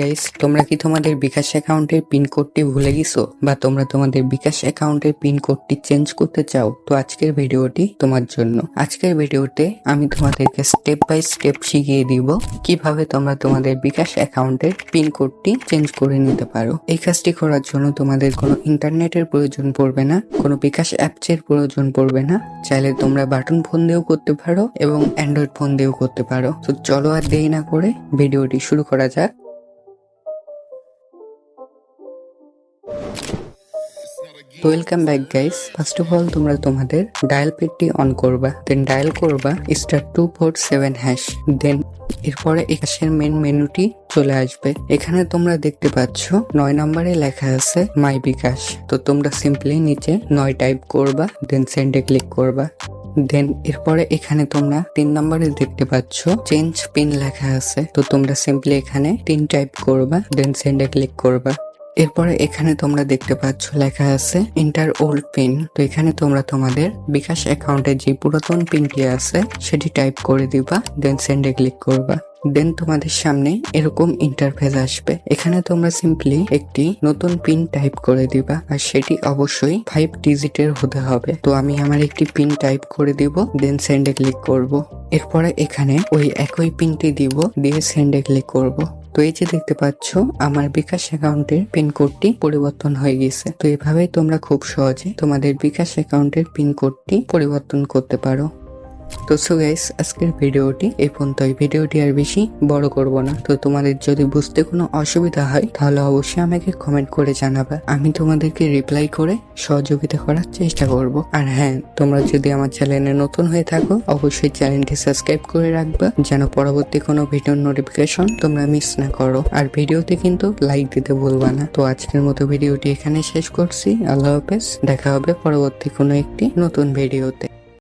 Guys তোমরা কি তোমাদের বিকাশ অ্যাকাউন্টের পিন কোডটি ভুলে গেছো? বা তোমরা তোমাদের বিকাশ অ্যাকাউন্টের পিন কোডটি চেঞ্জ করতে চাও? তো আজকের ভিডিওটি তোমার জন্য। আজকের ভিডিওতে আমি তোমাদেরকে স্টেপ বাই স্টেপ শিখিয়ে দিব কীভাবে তোমরা তোমাদের বিকাশ অ্যাকাউন্টের পিন কোডটি চেঞ্জ করে নিতে পারো। এই কাজটি করার জন্য তোমাদের কোনো ইন্টারনেটের প্রয়োজন পড়বে না, কোনো বিকাশ অ্যাপসের প্রয়োজন পড়বে না। চাইলে তোমরা বাটন ফোন দিয়েও করতে পারো এবং অ্যান্ড্রয়েড ফোন দিয়েও করতে পারো। তো চলো আর দেরি না করে ভিডিওটি শুরু করা যাক। Welcome back guys first of all তোমরা তোমাদের ডায়াল পেডটি অন করবা দেন ডায়াল করবা star two four seven hash then এরপরে একাশের মেন মেনুটি চলে আসবে। এখানে তোমরা দেখতে পাচ্ছ, নয় নম্বরে লেখা আছে মাই বিকাশ। তো তোমরা সিম্পলি নিচে নয় টাইপ করবা দেন সেন্ডে ক্লিক করবা। দেন এরপরে এখানে তোমরা তিন নম্বরে দেখতে পাচ্ছ চেঞ্জ পিন লেখা আছে। তো তোমরা সিম্পলি এখানে তিন টাইপ করবা দেন সেন্ডে ক্লিক করবা। এরপরে এখানে তোমরা দেখতে পাচ্ছ লেখা আছে ইন্টার ওল্ড পিন। তো এখানে তোমরা তোমাদের বিকাশ অ্যাকাউন্টে যে পুরাতন পিনটি আছে, সেটি টাইপ করে দিবা, দেন সেন্ডে ক্লিক করবা। দেন তোমাদের সামনে এরকম ইন্টারফেস আসবে। এখানে তোমরা সিম্পলি একটি নতুন পিন টাইপ করে দিবা, আর সেটি অবশ্যই ফাইভ ডিজিটের হতে হবে। তো আমি আমার একটি পিন টাইপ করে দিব, দেন সেন্ডে ক্লিক করব। এরপরে এখানে ওই একই পিনটি দিব, দিয়ে সেন্ডে ক্লিক করব। তো এই যে দেখতে পাচ্ছ, আমার বিকাশ অ্যাকাউন্টের পিন কোডটি পরিবর্তন হয়ে গেছে। তো এভাবেই তোমরা খুব সহজে তোমাদের বিকাশ অ্যাকাউন্টের পিন কোডটি পরিবর্তন করতে পারো। তো সো গাইস আজকের ভিডিওটি এই পর্যন্তই। ভিডিওটি আর বেশি বড় করব না। তো, তোমাদের যদি বুঝতে কোনো অসুবিধা হয়, তাহলে অবশ্যই আমাকে কমেন্ট করে জানাবে। আমি তোমাদেরকে রিপ্লাই করে সহযোগিতা করার চেষ্টা করব। আর হ্যাঁ তোমরা যদি আমার চ্যানেলে নতুন হয়ে থাকো, অবশ্যই চ্যানেলটি সাবস্ক্রাইব করে রাখবে, যেন পরবর্তী কোনো ভিডিওর নোটিফিকেশন তোমরা মিস না করো। আর ভিডিওতে কিন্তু লাইক দিতে ভুলবা না। তো, আজকের মতো ভিডিওটি এখানে শেষ করছি। আল্লাহ হাফেজ। দেখা হবে পরবর্তী কোনো একটি নতুন ভিডিওতে